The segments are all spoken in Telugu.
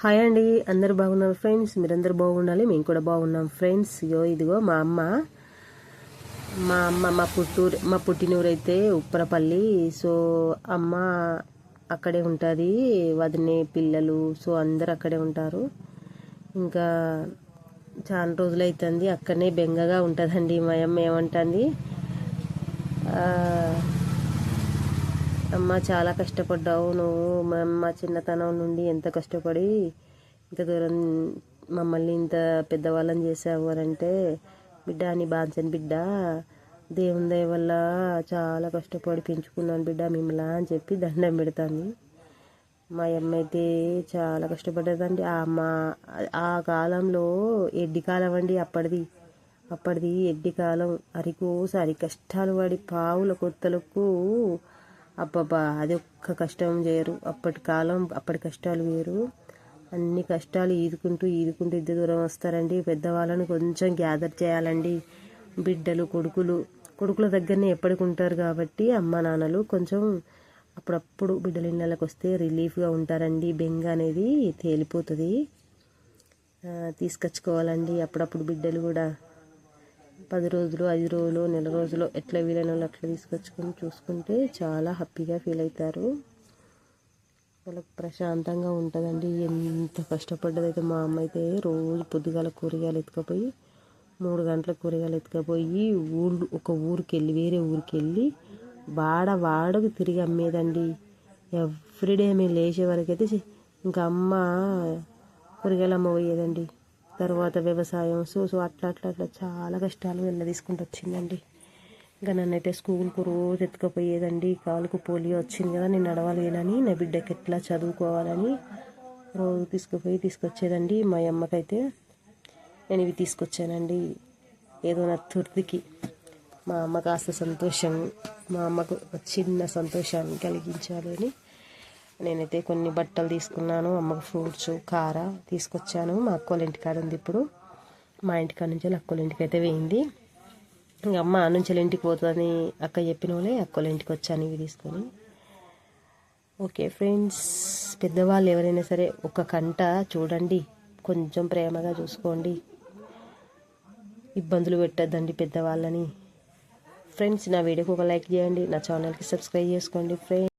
హాయ్ అండి. అందరు బాగున్నారు ఫ్రెండ్స్? మీరందరూ బాగుండాలి. మేము కూడా బాగున్నాం ఫ్రెండ్స్. యో ఇదిగో మా అమ్మ. మా అమ్మ మా పుట్టూరు మా పుట్టినూరు అయితే ఉప్పరపల్లి. సో అమ్మ అక్కడే ఉంటుంది. వదినే పిల్లలు. సో అందరు అక్కడే ఉంటారు. ఇంకా చాలా రోజులు అవుతుంది అక్కడనే బెంగగా ఉంటుందండి. మా అమ్మ ఏమంటుంది? అమ్మ చాలా కష్టపడ్డావు నువ్వు. మా చిన్నతనం నుండి ఎంత కష్టపడి ఇంత దూరం మమ్మల్ని ఇంత పెద్దవాళ్ళని చేసావు అని అంటే బిడ్డ నీ బాంచని బిడ్డ దేవుని దయ వల్ల చాలా కష్టపడి పెంచుకున్నాను బిడ్డ మిమ్మల్ని అని చెప్పి దండం పెడతాను మా అమ్మ అయితే చాలా కష్టపడ్డదండి. ఆ మా ఆ కాలంలో ఎడ్డి కాలం అండి అప్పటిది. అప్పటిది ఎడ్డి కాలం. అరికోసారి కష్టాలు పడి పావుల కొత్తలకు అబ్బబ్బా అది ఒక్క కష్టం చేయరు. అప్పటి కాలం అప్పటి కష్టాలు వేరు. అన్ని కష్టాలు ఈదుకుంటూ ఈదుకుంటూ ఇంత దూరం వస్తారండి. పెద్దవాళ్ళని కొంచెం గ్యాదర్ చేయాలండి. బిడ్డలు కొడుకులు కొడుకుల దగ్గరనే ఎప్పటికి ఉంటారు కాబట్టి అమ్మ నాన్నలు కొంచెం అప్పుడప్పుడు బిడ్డల ఇళ్ళకి వస్తే రిలీఫ్గా ఉంటారండి. బెంగ అనేది తేలిపోతుంది. తీసుకొచ్చుకోవాలండి. అప్పుడప్పుడు బిడ్డలు కూడా పది రోజులు ఐదు రోజులు నెల రోజులు ఎట్లా వీలైన వాళ్ళు అట్లా తీసుకొచ్చుకొని చూసుకుంటే చాలా హ్యాపీగా ఫీల్ అవుతారు. వాళ్ళకి ప్రశాంతంగా ఉంటుందండి. ఎంత కష్టపడ్డదైతే మా అమ్మ అయితే రోజు పొద్దుగాల కూరగాయలు ఎత్తుకపోయి మూడు గంటల కూరగాయలు ఎత్తుకపోయి ఊళ్ళు ఒక ఊరికి వెళ్ళి వేరే ఊరికి వెళ్ళి వాడ వాడకు తిరిగి అమ్మేదండి. ఎవ్రీడే మేము లేచే వరకు అయితే ఇంకా అమ్మ కూరగాయలు అమ్మ పోయేదండి. తర్వాత వ్యవసాయం సో సో అట్లా అట్లా అట్లా చాలా కష్టాలు వెళ్ళ తీసుకుంటూ వచ్చిందండి. ఇంకా నన్నైతే స్కూల్కు రోజు ఎత్తుకపోయేదండి. కాలుకు పోలియో వచ్చింది కదా నేను నడవలేనని నా బిడ్డకి ఎట్లా చదువుకోవాలని రోజు తీసుకుపోయి తీసుకొచ్చేదండి. మా అమ్మకైతే నేను ఇవి తీసుకొచ్చానండి. ఏదో నా తుర్దికి మా అమ్మ కాస్త సంతోషం మా అమ్మకు ఒక చిన్న సంతోషాన్ని కలిగించాలని నేనైతే కొన్ని బట్టలు తీసుకున్నాను అమ్మకు ఫ్రూట్స్ కార తీసుకొచ్చాను. మా అక్కోళ్ళ ఇంటికాడ ఉంది ఇప్పుడు. మా ఇంటికాడ నుంచి అక్కోళ్ళ ఇంటికి అయితే వేయింది ఇంకా అమ్మ ఆ నుంచి ఇంటికి పోతుందని అక్క చెప్పిన వాళ్ళే అక్కోళ్ళ ఇంటికి వచ్చాను ఇవి తీసుకొని. ఓకే ఫ్రెండ్స్ పెద్దవాళ్ళు ఎవరైనా సరే ఒక కంట చూడండి. కొంచెం ప్రేమగా చూసుకోండి. ఇబ్బందులు పెట్టద్దండి పెద్దవాళ్ళని. ఫ్రెండ్స్ నా వీడియోకి ఒక లైక్ చేయండి నా ఛానల్కి సబ్స్క్రైబ్ చేసుకోండి ఫ్రెండ్స్.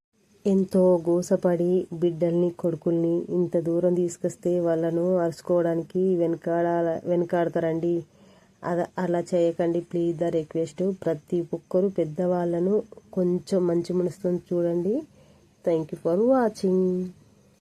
ఎంతో గోసపడి బిడ్డల్ని కొడుకుల్ని ఇంత దూరం తీసుకొస్తే వాళ్ళను అరుచుకోవడానికి వెనకాడ వెనకాడతారండి. అద అలా చేయకండి ప్లీజ్ ద రిక్వెస్ట్ ప్రతి ఒక్కరు పెద్దవాళ్ళను కొంచెం మంచి మనసుతో చూడండి. Thank you for watching